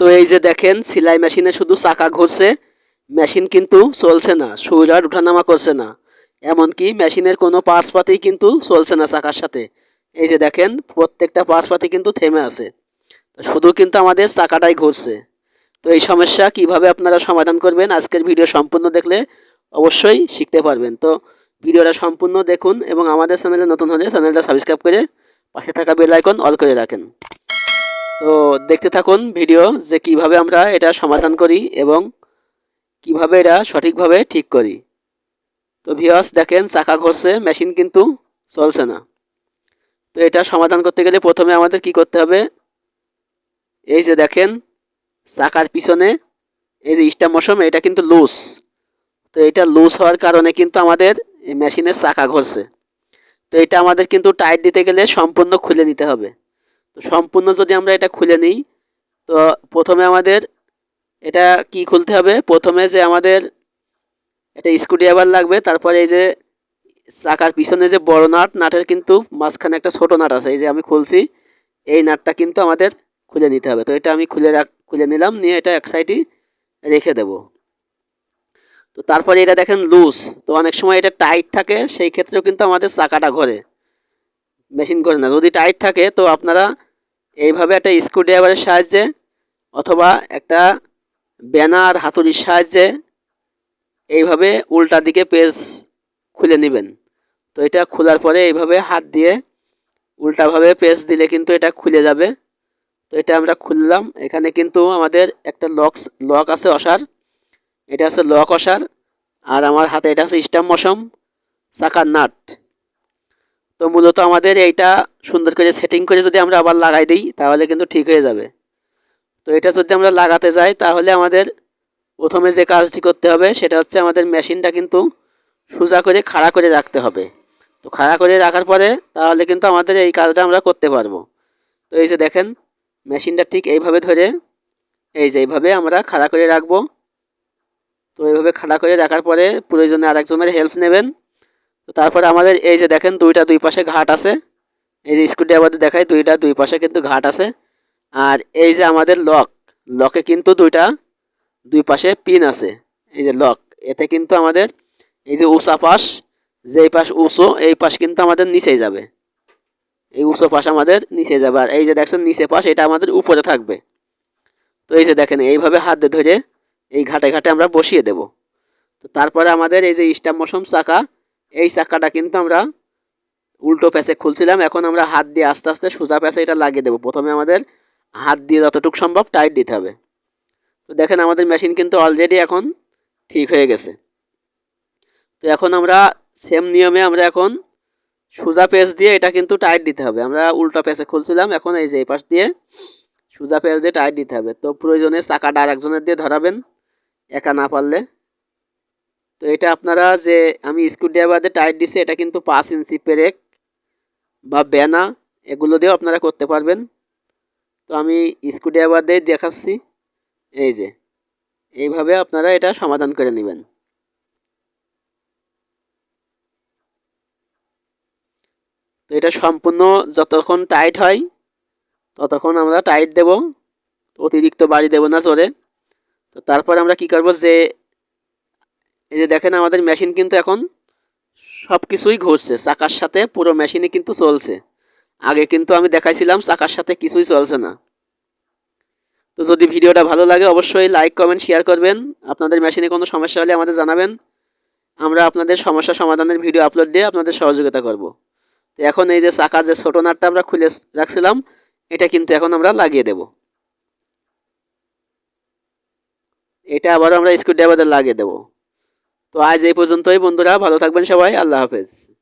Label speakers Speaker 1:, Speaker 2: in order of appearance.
Speaker 1: তো এই যে দেখেন, সেলাই মেশিনে শুধু চাকা ঘুরছে, মেশিন কিন্তু চলছে না সুইরার উঠানামা করছে না। এমনকি মেশিনের কোনো পার্টস পাতি কিন্তু চলছে না চাকার সাথে। এই যে দেখেন, প্রত্যেকটা পার্টস পাতি কিন্তু থেমে আছে। শুধু কিন্তু আমাদের চাকাটাই ঘুরছে। তো এই সমস্যা কীভাবে আপনারা সমাধান করবেন, আজকের ভিডিও সম্পূর্ণ দেখলে অবশ্যই শিখতে পারবেন। তো ভিডিওটা সম্পূর্ণ দেখুন এবং আমাদের চ্যানেলে নতুন হলে চ্যানেলটা সাবস্ক্রাইব করে পাশে থাকা বেল আইকন অল করে রাখেন। তো দেখতে থাকুন ভিডিও যে কীভাবে আমরা এটা সমাধান করি এবং কীভাবে এটা সঠিকভাবে ঠিক করি। তো ভিওস দেখেন, চাকা ঘষছে মেশিন কিন্তু চলছে না। তো এটা সমাধান করতে গেলে প্রথমে আমাদের কি করতে হবে? এই যে দেখেন, চাকার পিছনে এই যে মশম এটা কিন্তু লুজ তো এটা লুজ হওয়ার কারণে কিন্তু আমাদের মেশিনের চাকা ঘষছে তো এটা আমাদের কিন্তু টাইট দিতে গেলে সম্পূর্ণ খুলে নিতে হবে। সম্পূর্ণ যদি আমরা এটা খুলে নিই, তো প্রথমে আমাদের এটা কি খুলতে হবে? প্রথমে যে আমাদের এটা স্ক্রুড্রাইভার লাগবে, তারপরে এই যে চাকার পিছনে যে বড় নাট, নাটের কিন্তু মাঝখানে একটা ছোট নাট আছে, এই যে আমি খুলছি, এই নাটটা কিন্তু আমাদের খুলে নিতে হবে। তো এটা আমি খুলে রাখ, খুলে নিলাম, নিয়ে এটা এক সাইডে রেখে দেব। তো তারপরে এটা দেখেন লুজ, তো অনেক সময় এটা টাইট থাকে, সেই ক্ষেত্রেও কিন্তু আমাদের চাকাটা ঘরে। মেশিন করে না। যদি টাইট থাকে, তো আপনারা এইভাবে একটা স্ক্রুড্রাইভারের সাহায্যে অথবা একটা ব্যানার হাতুড়ির সাহায্যে এইভাবে উল্টা দিকে পেজ খুলে নেবেন। তো এটা খোলার পরে এইভাবে হাত দিয়ে উল্টাভাবে পেজ দিলে কিন্তু এটা খুলে যাবে। তো এটা আমরা খুললাম। এখানে কিন্তু আমাদের একটা লক লক আছে অসার। এটা আছে লক অসার। আর আমার হাতে এটা আছে স্টাম মশম চাকার নাট। তো মূলত আমাদের এইটা সুন্দর করে সেটিং করে যদি আমরা আবার লাগাই দিই, তাহলে কিন্তু ঠিক হয়ে যাবে। তো এটা যদি আমরা লাগাতে যাই, তাহলে আমাদের প্রথমে যে কাজটি করতে হবে, সেটা হচ্ছে আমাদের মেশিনটা কিন্তু সোজা করে খাড়া করে রাখতে হবে। তো খাড়া করে রাখার পরে তাহলে কিন্তু আমাদের এই কাজটা আমরা করতে পারব। তো এই যে দেখেন, মেশিনটা ঠিক এইভাবে ধরে এই যে এইভাবে আমরা খাড়া করে রাখব। তো এইভাবে খাড়া করে রাখার পরে প্রয়োজনে আরেকজনের হেল্প নেবেন। তো তারপরে আমাদের এই যে দেখেন দুইটা দুই পাশে ঘাট আছে। এই যে স্ক্রুড্রাইভারে দেখায় দুইটা দুই পাশে কিন্তু ঘাট আছে। আর এই যে আমাদের লক, লকে কিন্তু দুইটা দুই পাশে পিন আছে। এই যে লক, এতে কিন্তু আমাদের এই যে উঁচা পাশ যে এই পাশ উঁচু, এই পাশ কিন্তু আমাদের নিচেই যাবে। এই উঁচু পাশ আমাদের নিচে যাবে। আর এই যে দেখছেন নিচে পাশ, এটা আমাদের উপরে থাকবে। তো এই যে দেখেন, এইভাবে হাত ধরে এই ঘাটে ঘাটে আমরা বসিয়ে দেব। তো তারপরে আমাদের এই যে স্টাম মশম চাকা এই চাকাটা কিন্তু আমরা উল্টো প্যাচে খুলছিলাম। এখন আমরা হাত দিয়ে আস্তে আস্তে সোজা প্যাচে এটা লাগিয়ে দেবো। প্রথমে আমাদের হাত দিয়ে যতটুকু সম্ভব টাইট দিতে হবে। তো দেখেন আমাদের মেশিন কিন্তু অলরেডি এখন ঠিক হয়ে গেছে। তো এখন আমরা সেম নিয়মে আমরা এখন সোজা পেজ দিয়ে এটা কিন্তু টাইট দিতে হবে। আমরা উল্টো পেজে খুলছিলাম, এখন এই যে এই পাশ দিয়ে সোজা পেজ দিয়ে টাইট দিতে হবে। তো প্রয়োজনে চাকাটা আর একজনের দিয়ে ধরাবেন, একা না পারলে। তো এটা আপনারা যে আমি স্ক্রুড্রাইভার টাইট দিছি, এটা কিন্তু পাঁচ ইঞ্চি পেরেক বা ব্যানা এগুলো দিয়েও আপনারা করতে পারবেন। তো আমি স্ক্রুড্রাইভার দিয়ে দেখাচ্ছি, এই যে, এইভাবে আপনারা এটা সমাধান করে নেবেন। তো এটা সম্পূর্ণ যতক্ষণ টাইট হয়, ততক্ষণ আমরা টাইট দেব, অতিরিক্ত বাড়ি দেব না চলে তো তারপর আমরা কি করব যে এই যে দেখেন আমাদের মেশিন কিন্তু এখন সব কিছুই ঘুরছে চাকার সাথে পুরো মেশিনই কিন্তু চলছে। আগে কিন্তু আমি দেখাইছিলাম চাকার সাথে কিছুই চলছে না। তো যদি ভিডিওটা ভালো লাগে অবশ্যই লাইক, কমেন্ট, শেয়ার করবেন। আপনাদের মেশিনে কোনো সমস্যা হলে আমাদের জানাবেন। আমরা আপনাদের সমস্যা সমাধানের ভিডিও আপলোড দিয়ে আপনাদের সহযোগিতা করব। তো এখন এই যে চাকার যে ছোটো নাটটা আমরা খুলে রাখছিলাম, এটা কিন্তু এখন আমরা লাগিয়ে দেব। এটা আবারও আমরা স্ক্রুড্রাইভারে লাগিয়ে দেব। তো আজ এই পর্যন্তই বন্ধুরা। ভালো থাকবেন সবাই। আল্লাহ হাফেজ।